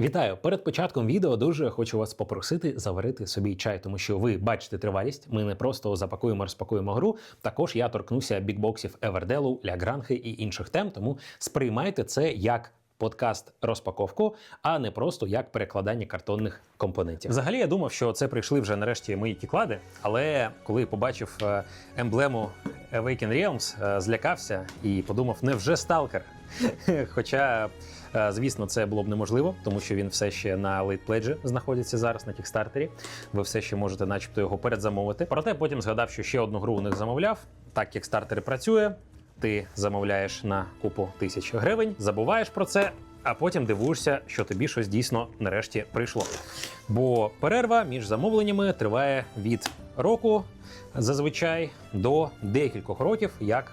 Вітаю! Перед початком відео дуже хочу вас попросити заварити собі чай, тому що ви бачите тривалість. Ми не просто запакуємо, розпакуємо гру. Також я торкнуся бікбоксів Еверделу, Лягранхи і інших тем. Тому сприймайте це як. Подкаст розпаковку, а не просто як перекладання картонних компонентів. Взагалі, я думав, що це прийшли вже нарешті мої кіклади, але коли побачив е, емблему Awaken Realms, е, злякався і подумав, невже сталкер? Хоча, звісно, це було б неможливо, тому що він все ще на Pledge знаходиться зараз на кікстартері. Ви все ще можете, начебто, його передзамовити. Проте потім згадав, що ще одну гру у них замовляв. Так кікстартер працює. Ти замовляєш на купу тисяч гривень, забуваєш про це, а потім дивуєшся, що тобі щось дійсно нарешті прийшло. Бо перерва між замовленнями триває від року зазвичай до декількох років, як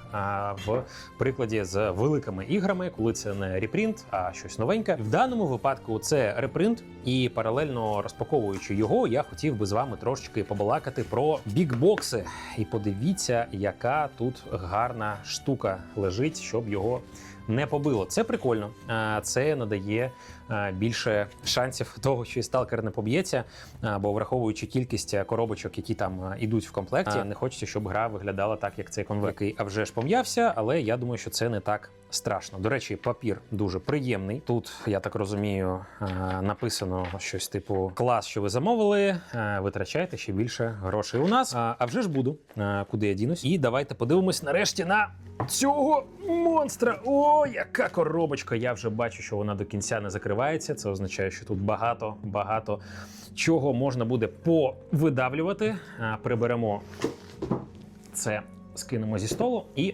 в прикладі з великими іграми, коли це не репринт, а щось новеньке. В даному випадку це репринт, і паралельно розпаковуючи його, я хотів би з вами трошечки побалакати про бікбокси. І подивіться, яка тут гарна штука лежить, щоб його не побило. Це прикольно. Це надає більше шансів того, що і сталкер не поб'ється. Бо враховуючи кількість коробочок, які там ідуть в комплекті, не хочеться, щоб гра виглядала так, як цей конверт. який, А вже ж пом'явся, але я думаю, що це не так. Страшно. До речі, папір дуже приємний. Тут, я так розумію, написано щось типу клас, що ви замовили. а, Витрачайте ще більше грошей у нас. А вже ж буду, куди я дінусь. І давайте подивимось нарешті на цього монстра. О, яка коробочка! Я вже бачу, що вона до кінця не закривається. Це означає, що тут багато, багато чого можна буде повидавлювати. Приберемо це, скинемо зі столу і.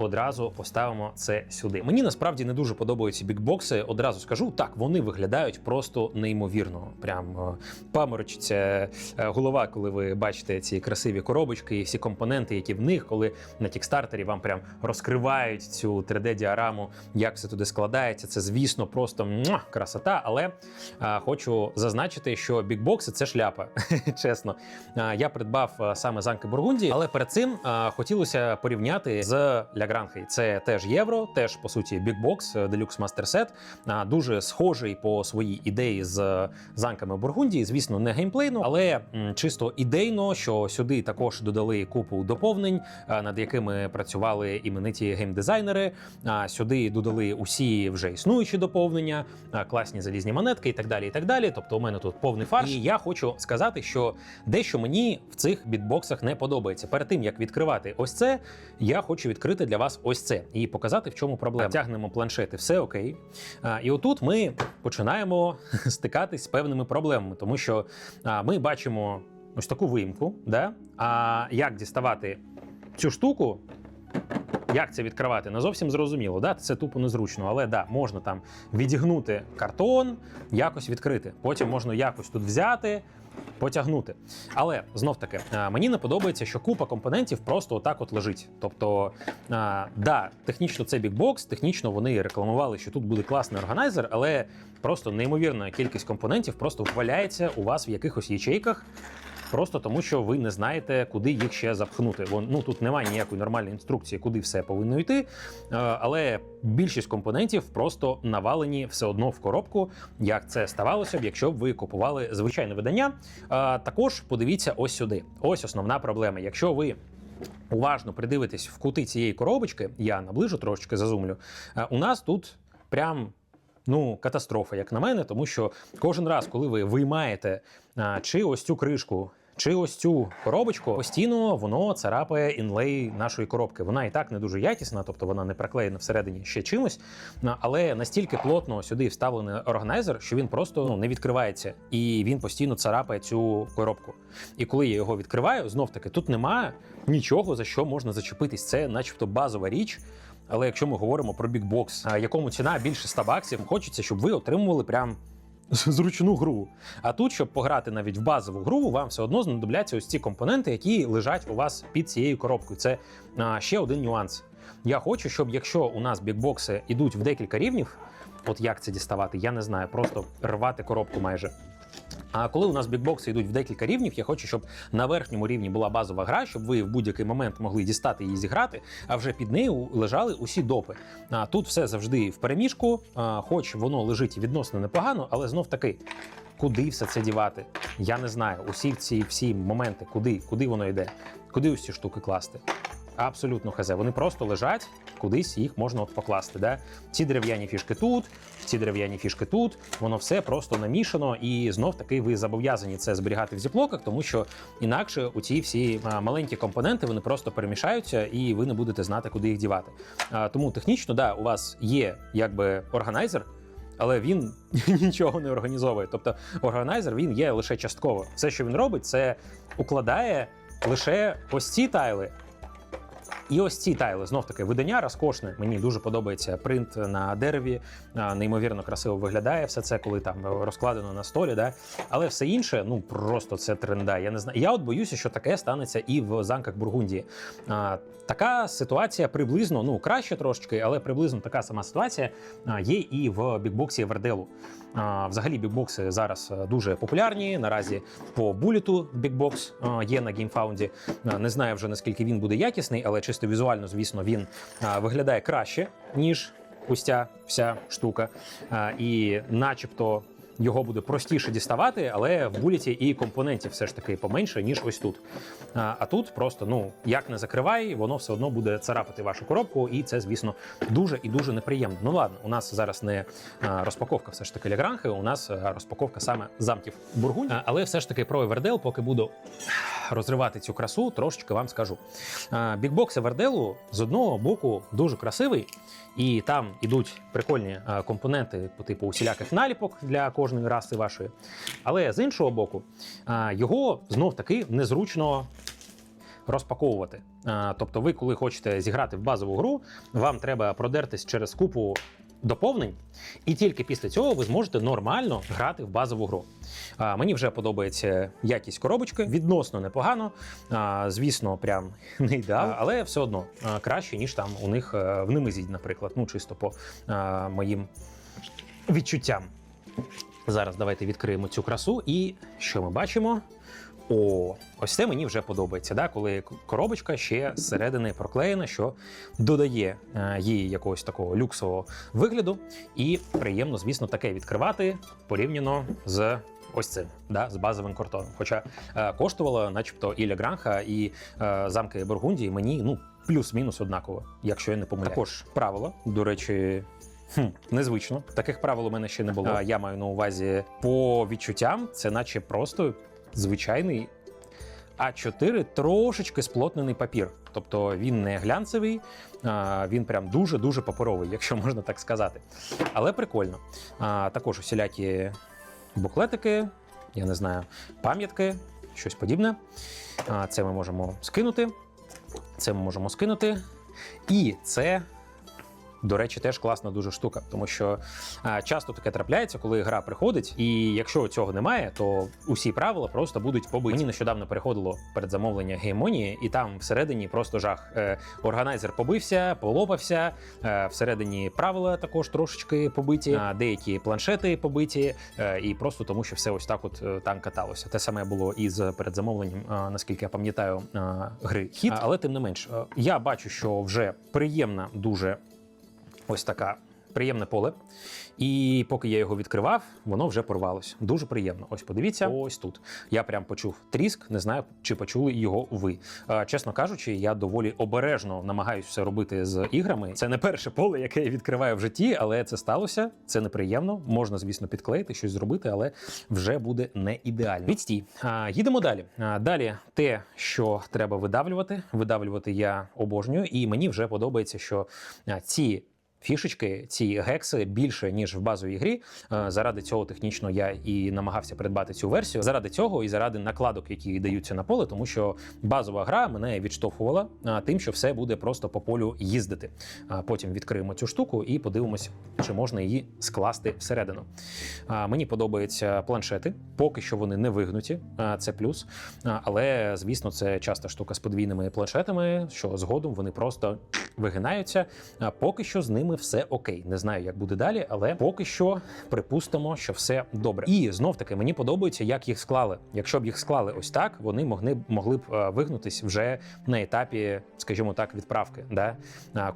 Одразу поставимо це сюди. Мені насправді не дуже подобаються бікбокси. Одразу скажу, так вони виглядають просто неймовірно. Прям е, паморочиться е, голова, коли ви бачите ці красиві коробочки і всі компоненти, які в них, коли на тікстартері вам прям розкривають цю 3D-діараму, як все туди складається. Це, звісно, просто муа, красота. Але а, хочу зазначити, що бікбокси це шляпа. Чесно, я придбав саме замки Бургундії, але перед цим хотілося порівняти з Лягранхей. Це теж євро, теж по суті бікбокс, Deluxe Master Set. А, дуже схожий по своїй ідеї з замками Бургундії. Звісно, не геймплейно, але чисто ідейно, що сюди також додали купу доповнень, над якими працювали імениті геймдизайнери. Сюди додали усі вже існуючі доповнення, класні залізні монетки і так далі. І так далі. Тобто, у мене тут повний фарш. І я хочу сказати, що дещо мені в цих бітбоксах не подобається. Перед тим як відкривати ось це, я хочу відкрити для вас ось це і показати, в чому проблема. Тягнемо планшети, все окей. А, І отут ми починаємо стикатись з певними проблемами, тому що а, ми бачимо ось таку виїмку. Да? А як діставати цю штуку? Як це відкривати? Не зовсім зрозуміло. Да? Це тупо незручно, але да, можна там відігнути картон, якось відкрити. Потім можна якось тут взяти, потягнути. Але знов таки, мені не подобається, що купа компонентів просто отак от лежить. Тобто, а, да, технічно це бікбокс, технічно вони рекламували, що тут буде класний органайзер, але просто неймовірна кількість компонентів просто валяється у вас в якихось ячейках. Просто тому, що ви не знаєте, куди їх ще запхнути. Вон, ну тут немає ніякої нормальної інструкції, куди все повинно йти. Е, Але більшість компонентів просто навалені все одно в коробку, як це ставалося б, якщо б ви купували звичайне видання. Е, Також подивіться ось сюди. Ось основна проблема. Якщо ви уважно придивитесь в кути цієї коробочки, я наближу трошечки зазумлю. е, У нас тут прям. Ну, катастрофа, як на мене, тому що кожен раз, коли ви виймаєте чи ось цю кришку, чи ось цю коробочку, постійно воно царапає інлей нашої коробки. Вона і так не дуже якісна, тобто вона не приклеєна всередині ще чимось. Але настільки плотно сюди вставлений органайзер, що він просто ну, не відкривається, і він постійно царапає цю коробку. І коли я його відкриваю, знов таки тут немає нічого за що можна зачепитись. Це, начебто, базова річ. Але якщо ми говоримо про бікбокс, якому ціна більше 100 баксів, хочеться, щоб ви отримували прям зручну гру. А тут, щоб пограти навіть в базову гру, вам все одно знадобляться ось ці компоненти, які лежать у вас під цією коробкою. Це а, ще один нюанс. Я хочу, щоб якщо у нас бікбокси йдуть в декілька рівнів, от як це діставати, я не знаю, просто рвати коробку майже. А коли у нас бікбокси йдуть в декілька рівнів, я хочу, щоб на верхньому рівні була базова гра, щоб ви в будь-який момент могли дістати її зіграти, а вже під нею лежали усі допи. А тут все завжди в переміжку, хоч воно лежить відносно непогано, але знов таки. Куди все це дівати? Я не знаю. Усі ці всі моменти, куди, куди воно йде, куди ці штуки класти. Абсолютно хазе. Вони просто лежать, кудись їх можна от покласти. Да? Ці дерев'яні фішки тут, ці дерев'яні фішки тут. Воно все просто намішано, і знов таки ви зобов'язані це зберігати в зіплоках, тому що інакше у ці всі маленькі компоненти вони просто перемішаються, і ви не будете знати, куди їх дівати. Тому технічно, да, у вас є якби органайзер. Але він нічого не організовує. Тобто органайзер він є лише частково. Все, що він робить, це укладає лише ось ці тайли. І ось ці тайли знов таки видання розкошне. Мені дуже подобається принт на дереві. Неймовірно красиво виглядає все це, коли там розкладено на столі. Да? Але все інше, ну просто це тренда. Я не знаю. Я от боюся, що таке станеться і в замках Бургундії. А, Така ситуація приблизно, ну краще трошечки, але приблизно така сама ситуація є і в бікбоксі Верделу. Взагалі, бікбокси зараз е, дуже популярні. Наразі по буліту бікбокс е, є на геймфаунді. Не знаю вже наскільки він буде якісний, але чисто візуально, звісно, він виглядає краще, ніж ось вся штука. І начебто. Його буде простіше діставати, але в буліті і компонентів все ж таки поменше, ніж ось тут. А, а тут просто ну як не закривай, воно все одно буде царапати вашу коробку, і це, звісно, дуже і дуже неприємно. Ну ладно, у нас зараз не розпаковка, все ж таки Лягранхи, у нас розпаковка саме замків Бургунь. Але все ж таки про Евердел, поки буду розривати цю красу, трошечки вам скажу. Бікбокс Еверделу з одного боку дуже красивий. І там ідуть прикольні компоненти по типу усіляких наліпок для кожної раси вашої. Але з іншого боку, його знов таки незручно розпаковувати. Тобто, ви, коли хочете зіграти в базову гру, вам треба продертись через купу доповнень, і тільки після цього ви зможете нормально грати в базову гру. А, Мені вже подобається якість коробочки, відносно непогано. А, Звісно, прям не ідеал, але все одно краще, ніж там у них е, в Немезі, наприклад. Ну, чисто по а, моїм відчуттям. Зараз давайте відкриємо цю красу, і що ми бачимо? О, ось це мені вже подобається, да? коли коробочка ще зсередини проклеєна, що додає е, їй якогось такого люксового вигляду. І приємно, звісно, таке відкривати порівняно з. Ось цим, да, з базовим картоном. Хоча е, коштувало, начебто, і Лягранха, і е, замки Бургундії мені ну, плюс-мінус однаково, якщо я не помиляюсь. Також правило, до речі, Хм, незвично. Таких правил у мене ще не було. А, я маю на увазі по відчуттям, це наче просто звичайний А4 трошечки сплотнений папір. Тобто він не глянцевий, він прям дуже-дуже паперовий, якщо можна так сказати. Але прикольно. А, також усілякі буклетики, я не знаю, пам'ятки, щось подібне. А, це ми можемо скинути. Це ми можемо скинути. І це до речі, теж класна дуже штука, тому що а, часто таке трапляється, коли гра приходить, і якщо цього немає, то усі правила просто будуть побиті. Мені нещодавно переходило передзамовлення геймонії, і там всередині просто жах. Е, органайзер побився, полопався. Е, всередині правила також трошечки побиті, а, деякі планшети побиті, е, і просто тому, що все ось так от е, там каталося. Те саме було і з передзамовленням, наскільки я пам'ятаю, гри хіт. Але тим не менш, е, я бачу, що вже приємна дуже ось така. Приємне поле. І поки я його відкривав, воно вже порвалось. Дуже приємно. Ось подивіться, ось тут. Я прям почув тріск, не знаю, чи почули його ви. Е, Чесно кажучи, я доволі обережно намагаюся все робити з іграми. Це не перше поле, яке я відкриваю в житті, але це сталося. Це неприємно. Можна, звісно, підклеїти, щось зробити, але вже буде не ідеально. Відстій. А, Їдемо далі. А, Далі те, що треба видавлювати. Видавлювати я обожнюю, і мені вже подобається, що ці фішечки, ці гекси більше ніж в базовій грі. Е, Заради цього технічно я і намагався придбати цю версію. Заради цього і заради накладок, які даються на поле, тому що базова гра мене відштовхувала тим, що все буде просто по полю їздити. Потім відкриємо цю штуку і подивимось, чи можна її скласти всередину. Мені подобаються планшети, поки що вони не вигнуті, це плюс. Але звісно, це часта штука з подвійними планшетами, що згодом вони просто вигинаються. А, Поки що з ними все окей. Не знаю, як буде далі, але поки що припустимо, що все добре. І знов таки мені подобається, як їх склали. Якщо б їх склали ось так, вони могли могли б е, вигнутись вже на етапі, скажімо так, відправки. Да?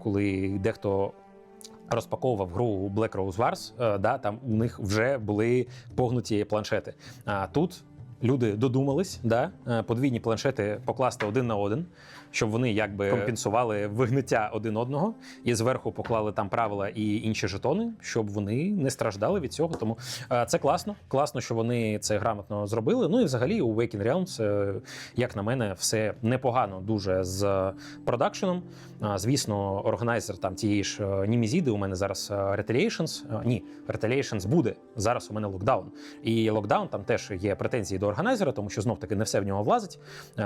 Коли дехто. Розпаковував гру Black Rose Wars, е, да, там у них вже були погнуті планшети. А тут люди додумались, да, е, подвійні планшети покласти один на один, щоб вони якби компенсували вигниття один одного, і зверху поклали там правила і інші жетони, щоб вони не страждали від цього. Тому е, це класно. Класно, що вони це грамотно зробили. Ну і взагалі у Waking Realms, е, як на мене, все непогано дуже з продакшеном. Звісно, органайзер там тієї ж е, Німізіди. У мене зараз Retaliations. Ні, Retaliations буде. Зараз у мене локдаун. І локдаун там теж є претензії до органайзера, тому що знов таки не все в нього влазить.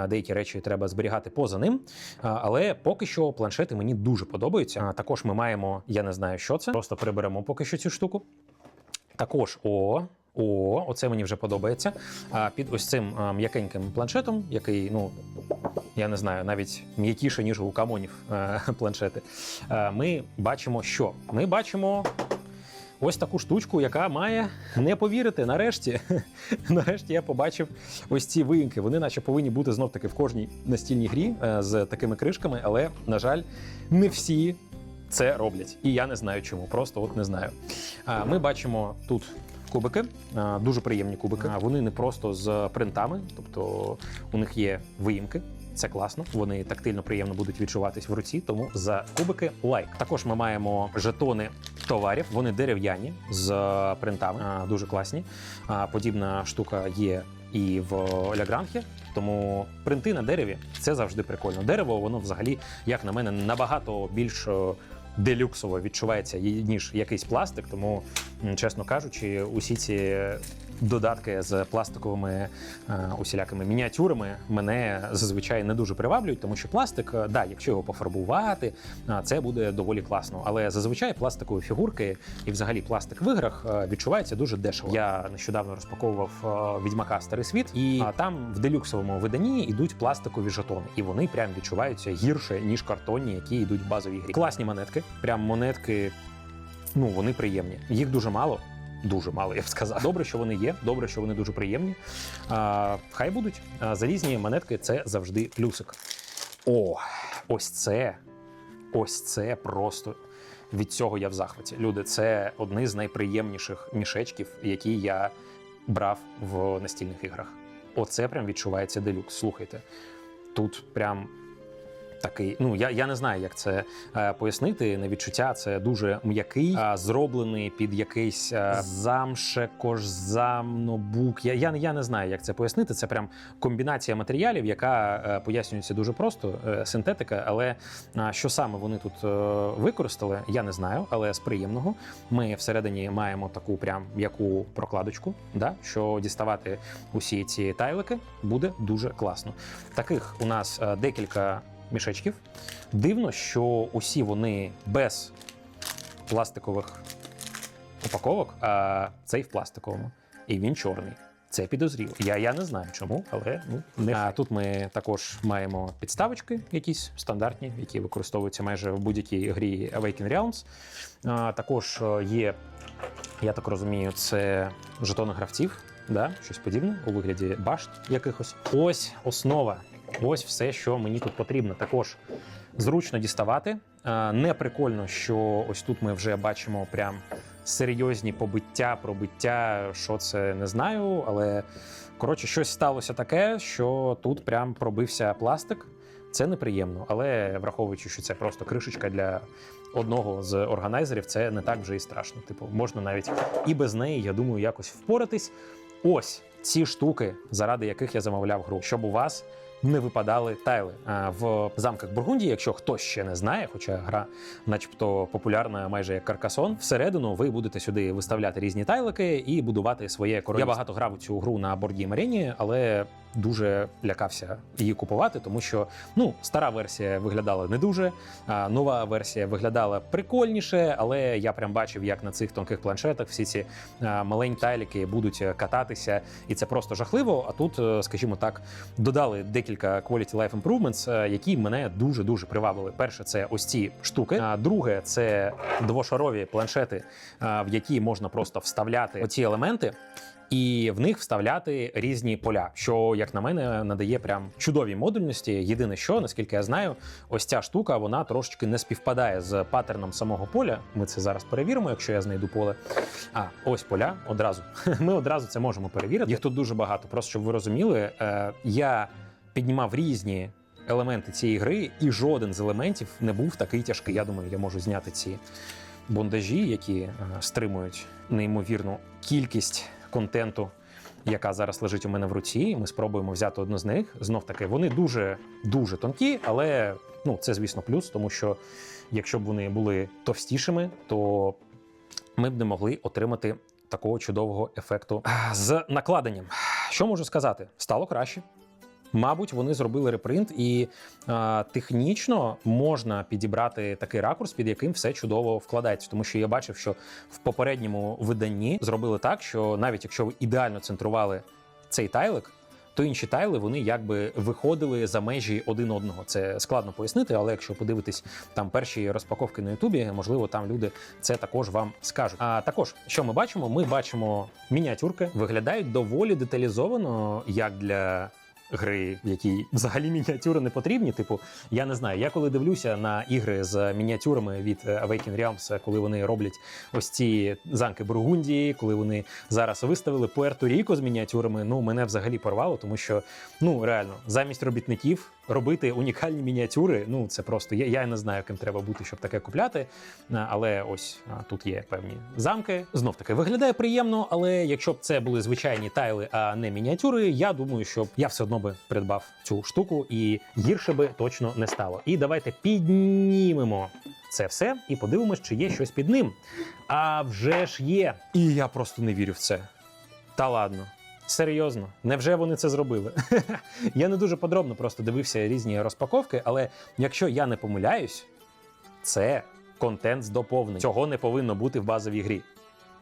Деякі речі треба зберігати поза ним. Але поки що планшети мені дуже подобаються. Також ми маємо, я не знаю, що це. Просто приберемо поки що цю штуку. Також о. О, оце мені вже подобається. А під ось цим м'якеньким планшетом, який, ну я не знаю, навіть м'якіше, ніж у камонів е, планшети. е, Ми бачимо, що ми бачимо. Ось таку штучку, яка має не повірити. Нарешті, нарешті я побачив ось ці виїмки. Вони, наче, повинні бути знов таки в кожній настільній грі е, з такими кришками, але на жаль, не всі це роблять. І я не знаю чому. Просто от не знаю. Ми бачимо тут. Кубики дуже приємні кубики. Вони не просто з принтами, тобто у них є виїмки. Це класно. Вони тактильно приємно будуть відчуватись в руці. Тому за кубики лайк. Також ми маємо жетони товарів. Вони дерев'яні з принтами. Дуже класні. Подібна штука є і в Лягранхі. Тому принти на дереві це завжди прикольно. Дерево, воно взагалі, як на мене, набагато більш е, делюксово відчувається, ніж якийсь пластик. Тому, чесно кажучи, усі ці додатки з пластиковими е, усілякими мініатюрами мене зазвичай не дуже приваблюють, тому що пластик, е, да, якщо його пофарбувати, е, це буде доволі класно. Але зазвичай пластикові фігурки і взагалі пластик в іграх відчувається дуже дешево. Я нещодавно розпаковував відьмака Старий світ, і там в делюксовому виданні йдуть пластикові жетони, і вони прям відчуваються гірше ніж картонні, які йдуть в базовій грі. Класні монетки, прям монетки. Ну вони приємні. Їх дуже мало. Дуже мало, я б сказав. Добре, що вони є. Добре, що вони дуже приємні. А, хай будуть. Залізні монетки це завжди плюсик. О, ось це. Ось це просто від цього я в захваті. Люди, це одні з найприємніших мішечків, які я брав в настільних іграх. Оце прям відчувається делюкс. Слухайте, тут прям. Такий, ну я, я не знаю, як це е, пояснити. На відчуття це дуже м'який, е, зроблений під якийсь е, замше, кожзамнобук. Я, я, я не знаю, як це пояснити. Це прям комбінація матеріалів, яка е, пояснюється дуже просто, е, синтетика. Але е, що саме вони тут е, використали, я не знаю. Але з приємного ми всередині маємо таку прям м'яку прокладочку, да, що діставати усі ці тайлики буде дуже класно. Таких у нас е, декілька мішечків. Дивно, що усі вони без пластикових упаковок, а цей в пластиковому. І він чорний. Це підозріло. Я, я не знаю чому, але ну не а тут ми також маємо підставочки, якісь стандартні, які використовуються майже в будь-якій грі Awaken Realms. А, також е, є, я так розумію, це жетони гравців, да? щось подібне у вигляді башт якихось. Ось основа. Ось все, що мені тут потрібно. Також зручно діставати. Е, Не прикольно, що ось тут ми вже бачимо прям серйозні побиття, пробиття. Що це не знаю, але коротше, щось сталося таке, що тут прям пробився пластик. Це неприємно, але враховуючи, що це просто кришечка для одного з органайзерів, це не так вже і страшно. Типу, можна навіть і без неї, я думаю, якось впоратись. Ось ці штуки, заради яких я замовляв гру, щоб у вас не випадали тайли. В замках Бургундії, якщо хтось ще не знає, хоча гра, начебто, популярна майже як каркасон, всередину ви будете сюди виставляти різні тайлики і будувати своє королівство. Я багато грав цю гру на борді Маріні, але дуже лякався її купувати, тому що ну стара версія виглядала не дуже, а нова версія виглядала прикольніше, але я прям бачив, як на цих тонких планшетах всі ці маленькі тайліки будуть кататися, і це просто жахливо. А тут, е, скажімо так, додали декілька quality life improvements, е, які мене дуже дуже привабили. Перше, це ось ці штуки. А друге, це двошарові планшети, е, в які можна просто вставляти оці елементи. І в них вставляти різні поля, що, як на мене, надає прям чудові модульності. Єдине, що наскільки я знаю, ось ця штука вона трошечки не співпадає з паттерном самого поля. Ми це зараз перевіримо, якщо я знайду поле. А ось поля одразу. Ми одразу це можемо перевірити. Їх тут дуже багато. Просто щоб ви розуміли, е, я піднімав різні елементи цієї гри, і жоден з елементів не був такий тяжкий. Я думаю, я можу зняти ці бондажі, які е, стримують неймовірну кількість контенту. Яка зараз лежить у мене в руці, ми спробуємо взяти одну з них. Знов таки, вони дуже дуже тонкі, але ну це звісно плюс, тому що якщо б вони були товстішими, то ми б не могли отримати такого чудового ефекту з накладенням. Що можу сказати? Стало краще. Мабуть, вони зробили репринт, і е, технічно можна підібрати такий ракурс, під яким все чудово вкладається. Тому що я бачив, що в попередньому виданні зробили так, що навіть якщо ви ідеально центрували цей тайлик, то інші тайли вони якби виходили за межі один одного. Це складно пояснити, але якщо подивитись там перші розпаковки на Ютубі, можливо, там люди це також вам скажуть. А також, що ми бачимо? Ми бачимо мініатюрки, виглядають доволі деталізовано, як для. Гри, в якій взагалі мініатюри не потрібні. Типу, я не знаю. Я коли дивлюся на ігри з мініатюрами від Awaken Realms, коли вони роблять ось ці замки Бургундії, коли вони зараз виставили Пуерто-Ріко з мініатюрами, ну мене взагалі порвало, тому що ну реально замість робітників робити унікальні мініатюри. Ну це просто я, я не знаю, ким треба бути, щоб таке купляти. Але ось тут є певні замки. Знов таки виглядає приємно, але якщо б це були звичайні тайли, а не мініатюри, я думаю, що я все одно би придбав цю штуку і гірше би точно не стало. І давайте піднімемо це все і подивимось, чи є щось під ним. А вже ж є. І я просто не вірю в це. Та ладно. Серйозно, невже вони це зробили? я не дуже подробно просто дивився різні розпаковки, але якщо я не помиляюсь, це контент з доповнень. Цього не повинно бути в базовій грі.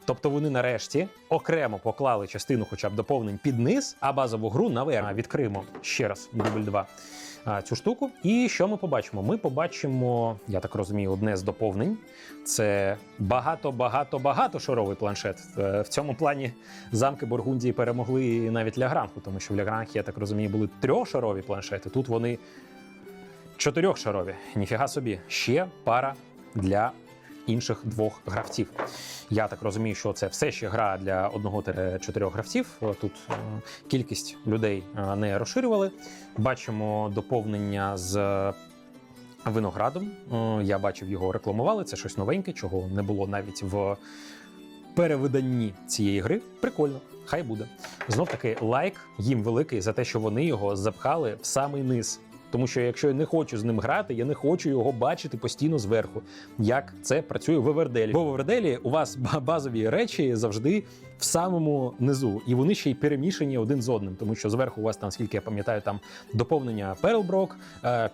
Тобто вони нарешті окремо поклали частину, хоча б доповнень під низ, а базову гру наверх. Відкриємо ще раз дубль 2 цю штуку. І що ми побачимо? Ми побачимо, я так розумію, одне з доповнень. Це багато-багато-багато шаровий планшет. Е, В цьому плані замки Бургундії перемогли навіть Лягранху, тому що в Лягранхі, я так розумію, були трьохшарові планшети. Тут вони чотирьохшарові. Ніфіга собі, ще пара для інших двох гравців. Я так розумію, що це все ще гра для одного-чотирьох гравців. Тут е, кількість людей е, не розширювали. Бачимо доповнення з. Виноградом Е, я бачив його рекламували. Це щось новеньке, чого не було навіть в перевиданні цієї гри. Прикольно, хай буде. Знов таки лайк їм великий за те, що вони його запхали в самий низ. Тому що якщо я не хочу з ним грати, я не хочу його бачити постійно зверху, як це працює в Еверделі. Бо в Еверделі у вас базові речі завжди в самому низу, і вони ще й перемішані один з одним, тому що зверху у вас там, скільки я пам'ятаю, там доповнення Перлброк,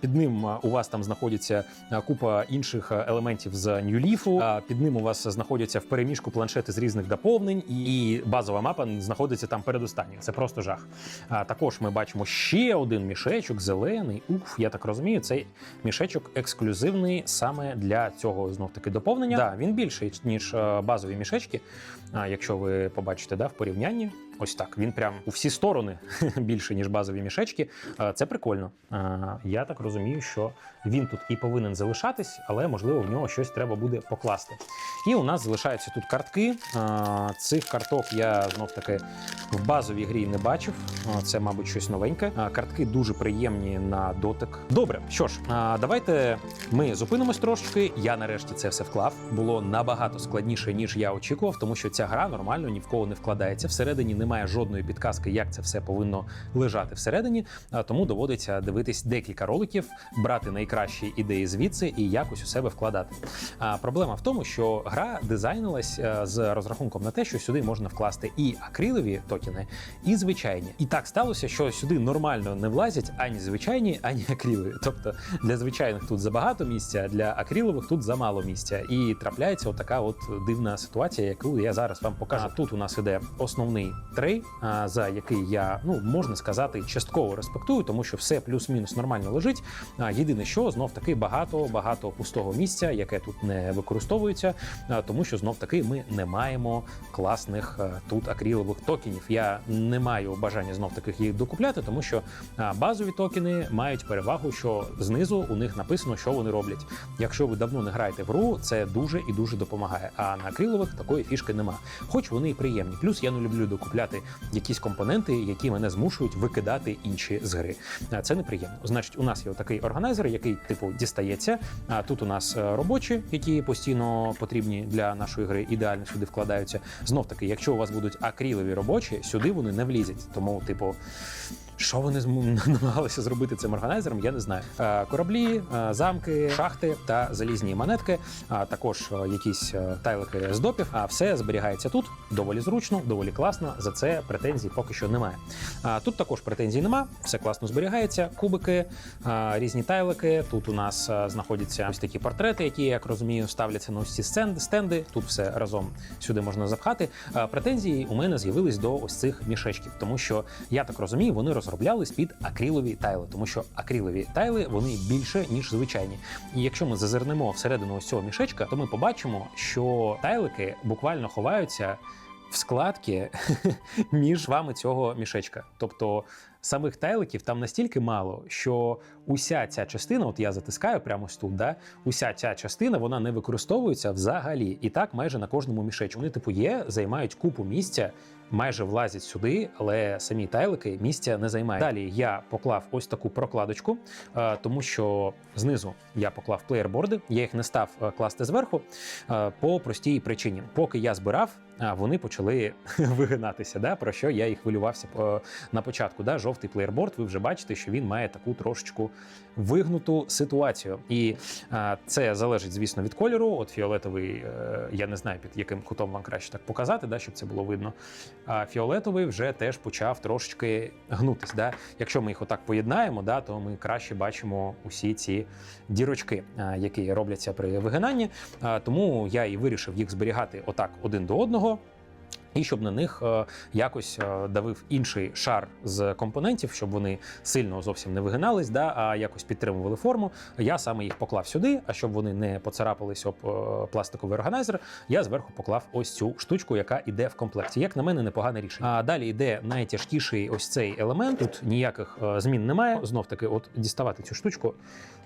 під ним е, у вас там знаходиться е, купа інших е, елементів з New Leaf, а під ним у вас знаходяться в переміжку планшети з різних доповнень, і базова мапа знаходиться там передостанньою. Це просто жах. Також ми бачимо ще один мішечок, зелений. Уф, я так розумію, цей мішечок ексклюзивний саме для цього знов таки доповнення. Да, він більший ніж базові мішечки. Якщо ви побачите да, в порівнянні, ось так. Він прям у всі сторони більше, ніж базові мішечки. Е, Це прикольно. Е, Я так розумію, що він тут і повинен залишатись, але можливо в нього щось треба буде покласти. І у нас залишаються тут картки. Е, Цих карток я знов таки в базовій грі не бачив. Це, мабуть, щось новеньке. Картки дуже приємні на дотик. Добре, що ж, давайте ми зупинимось трошечки. Я нарешті це все вклав. Було набагато складніше, ніж я очікував, тому що ця гра нормально ні в кого не вкладається. Всередині немає жодної підказки, як це все повинно лежати всередині. А Тому доводиться дивитись декілька роликів, брати найкращі ідеї звідси і якось у себе вкладати. А проблема в тому, що гра дизайнилась е, з розрахунком на те, що сюди можна вкласти і акрилові токени, і звичайні. І так сталося, що сюди нормально не влазять ані звичайні, ані акрилові. Тобто для звичайних тут забагато місця, для акрилових тут замало місця. І трапляється отака от дивна ситуація, яку я зараз вам покажу. А тут у нас іде основний трей, за який я ну можна сказати частково респектую, тому що все плюс-мінус нормально лежить. Єдине, що знов таки багато багато пустого місця, яке тут не використовується, тому що знов таки ми не маємо класних тут акрилових токенів. Я не маю бажання знов таких їх докупляти, тому що базові токени мають перевагу, що знизу у них написано, що вони роблять. Якщо ви давно не граєте в гру, це дуже і дуже допомагає. А на акрилових такої фішки нема. Хоч вони і приємні. Плюс я не люблю докупляти якісь компоненти, які мене змушують викидати інші з гри. Це неприємно. Значить, у нас є такий органайзер, який типу дістається. А тут у нас е, робочі, які постійно потрібні для нашої гри, ідеально сюди вкладаються. Знов таки, якщо у вас будуть акрілові робочі, сюди вони не влізять. Тому, типу. Що вони намагалися зробити цим органайзером, я не знаю. Е, Кораблі, е, замки, шахти та залізні монетки, а також е, якісь тайлики з допів. А все зберігається тут доволі зручно, доволі класно. За це претензій поки що немає. А тут також претензій нема, все класно зберігається. Кубики, різні тайлики. Тут у нас знаходяться ось такі портрети, які, як розумію, ставляться на ці стенди. Тут все разом сюди можна запхати. Претензії у мене з'явились до ось цих мішечків, тому що я так розумію, вони розроблялись під акрилові тайли, тому що акрилові тайли вони більше ніж звичайні. І якщо ми зазирнемо всередину ось цього мішечка, то ми побачимо, що тайлики буквально ховаються в складки між вами цього мішечка. Тобто самих тайликів там настільки мало, що уся ця частина, от я затискаю прямо ось тут, да, уся ця частина вона не використовується взагалі. І так майже на кожному мішечку. Вони, типу, є, займають купу місця. Майже влазять сюди, але самі тайлики місця не займають. Далі я поклав ось таку прокладочку, е, тому що знизу я поклав плеєрборди, я їх не став е, класти зверху е, по простій причині. Поки я збирав, вони почали вигинатися. Да? Про що я і хвилювався на початку. Да? Жовтий плеєрборд, ви вже бачите, що він має таку трошечку вигнуту ситуацію. І це залежить, звісно, від кольору. От фіолетовий, е, я не знаю, під яким кутом вам краще так показати, да, щоб це було видно. А фіолетовий вже теж почав трошечки гнутись. Да? Якщо ми їх отак поєднаємо, да, то ми краще бачимо усі ці дірочки, які робляться при вигинанні. Тому я і вирішив їх зберігати отак один до одного. І щоб на них е, якось е, давив інший шар з компонентів, щоб вони сильно зовсім не вигинались, да, а якось підтримували форму. Я саме їх поклав сюди. А щоб вони не поцарапались об е, пластиковий органайзер, я зверху поклав ось цю штучку, яка йде в комплекті. Як на мене, непогане рішення. А далі йде найтяжкіший ось цей елемент. Тут ніяких змін немає. Знов таки, от діставати цю штучку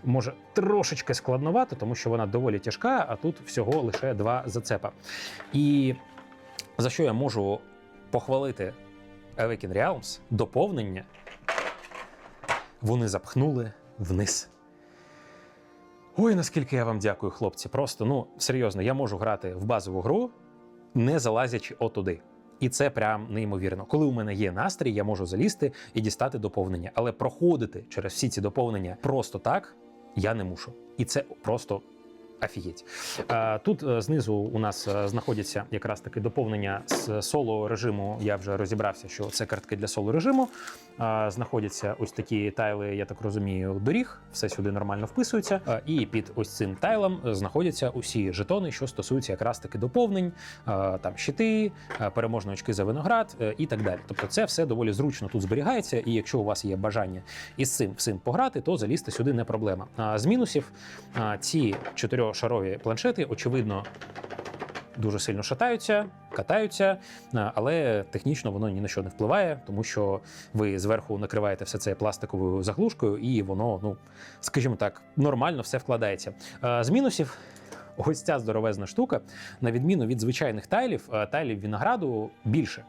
може трошечки складновато, тому що вона доволі тяжка, а тут всього лише два зацепа. І за що я можу похвалити Awaken Realms доповнення, вони запхнули вниз. Ой, наскільки я вам дякую, хлопці. Просто ну серйозно, я можу грати в базову гру, не залазячи отуди. І це прям неймовірно. Коли у мене є настрій, я можу залізти і дістати доповнення. Але проходити через всі ці доповнення просто так я не мушу. І це просто Афігеть. Е, Тут е, знизу у нас е, знаходяться якраз таки доповнення з соло режиму. Я вже розібрався, що це картки для соло режиму. Знаходяться ось такі тайли, я так розумію, доріг. Все сюди нормально вписується. І під ось цим тайлом е, знаходяться усі жетони, що стосуються якраз таки доповнень, там щити, переможні очки за виноград і так далі. Тобто, це все доволі зручно тут зберігається. І якщо у вас є бажання із цим всім пограти, то залізти сюди не проблема. З мінусів а, чотирьошарові планшети, очевидно, дуже сильно шатаються, катаються, але технічно воно ні на що не впливає, тому що ви зверху накриваєте все це пластиковою заглушкою, і воно, ну скажімо так, нормально все вкладається. З мінусів. Ось ця здоровезна штука, на відміну від звичайних тайлів, е, тайлів винограду більше.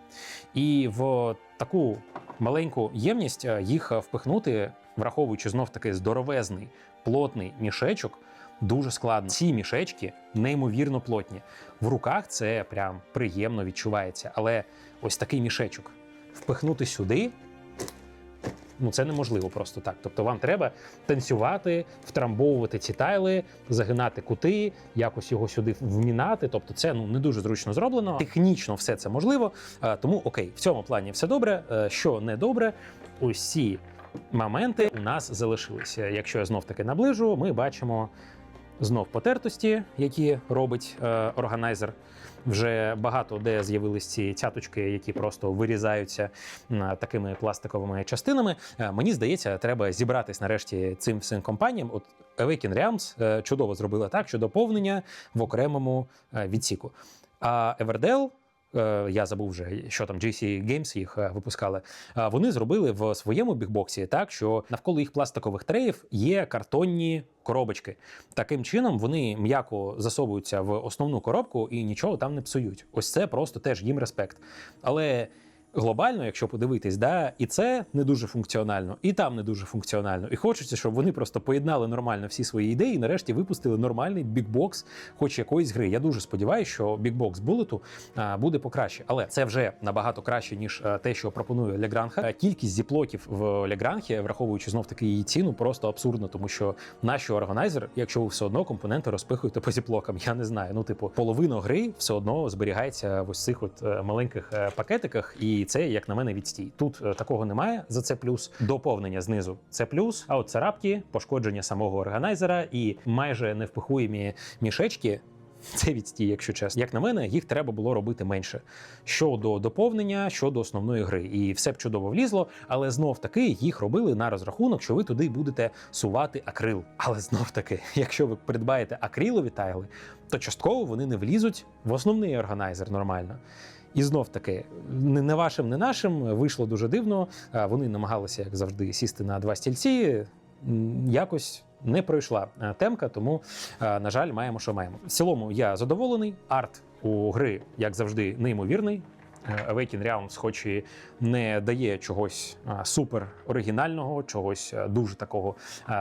І в таку маленьку ємність е, їх е, впихнути, враховуючи знов таки здоровезний плотний мішечок, дуже складно. Ці мішечки неймовірно плотні. В руках це прям приємно відчувається. Але ось такий мішечок впихнути сюди. Ну, це неможливо просто так. Тобто вам треба танцювати, втрамбовувати ці тайли, загинати кути, якось його сюди вмінати. Тобто, це ну не дуже зручно зроблено. Технічно все це можливо. Тому окей, в цьому плані все добре. Е, Що не добре, усі моменти у нас залишилися. Якщо я знов таки наближу, ми бачимо знов потертості, які робить е, органайзер. Вже багато де з'явились ці цяточки, які просто вирізаються м, такими пластиковими частинами. Е, Мені здається, треба зібратись нарешті цим всім компаніям. От Awaken Realms е, чудово зробила так, що доповнення в окремому е, відсіку. А Everdell, е, я забув вже, що там GC Games їх е, випускали. е, Вони зробили в своєму бікбоксі так, що навколо їх пластикових треїв є картонні коробочки. Таким чином вони м'яко засовуються в основну коробку і нічого там не псують. Ось це просто теж їм респект. Але глобально, якщо подивитись, да, і це не дуже функціонально, і там не дуже функціонально. І хочеться, щоб вони просто поєднали нормально всі свої ідеї і нарешті випустили нормальний бікбокс, хоч якоїсь гри. Я дуже сподіваюся, що бікбокс булету буде покраще. Але це вже набагато краще, ніж те, що пропонує Лягранха. Кількість зіплоків в Лягранхі, враховуючи знов таки її ціну, просто абсурдно, тому що наші органайзер, якщо ви все одно компоненти розпихуєте по зіплокам, я не знаю. Ну, типу, половина гри все одно зберігається в ось цих от е, маленьких е, пакетиках, і це, як на мене, відстій. Тут е, такого немає. За це плюс доповнення знизу це плюс. А от царапки, пошкодження самого органайзера і майже невпихуємі мішечки. Це відстій, якщо чесно. Як на мене, їх треба було робити менше. Щодо доповнення, щодо основної гри. І все б чудово влізло, але знов таки їх робили на розрахунок, що ви туди будете сувати акрил. Але знов таки, якщо ви придбаєте акрилові тайли, то частково вони не влізуть в основний органайзер нормально. І знов таки, не вашим, не нашим вийшло дуже дивно. Вони намагалися, як завжди, сісти на два стільці. Якось не пройшла е, темка, тому, е, на жаль, маємо, що маємо. В цілому я задоволений. Арт у гри, як завжди, неймовірний. Е, Awaken Realms, хоч і не дає чогось супер оригінального, чогось дуже такого,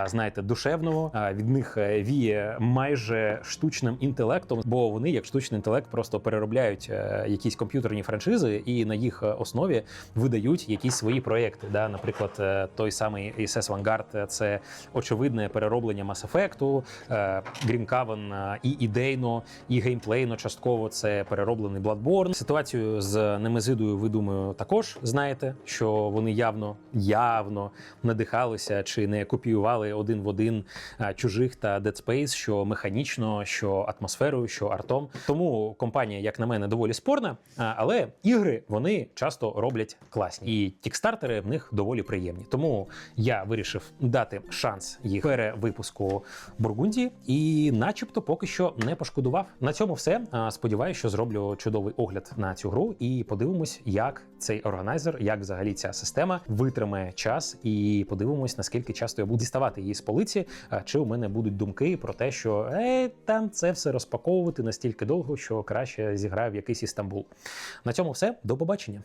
знаєте, душевного. Від них е, віє майже штучним інтелектом, бо вони, як штучний інтелект, просто переробляють е, якісь комп'ютерні франшизи і на їх е, основі видають якісь свої проекти. Да? Наприклад, е, той самий ISS Vanguard – е, це очевидне перероблення Mass Effect, е, Green Coven е, і ідейно, і геймплейно частково це перероблений Bloodborne. Ситуацію з Немезидою, ви думаю, також знаєте, що вони явно явно надихалися чи не копіювали один в один чужих та Dead Space, що механічно, що атмосферою, що артом. Тому компанія, як на мене, доволі спорна, але ігри вони часто роблять класні, і тікстартери в них доволі приємні. Тому я вирішив дати шанс їх перевипуску Бургундії, і, начебто, поки що не пошкодував. На цьому все. Сподіваюся, що зроблю чудовий огляд на цю гру, і подивимось, як цей органайзер, як взагалі ця система витримає час, і подивимось, наскільки часто я буду діставати її з полиці. а Чи у мене будуть думки про те, що е, там це все розпаковувати настільки довго, що краще зіграю в якийсь Істамбул. На цьому все. До побачення.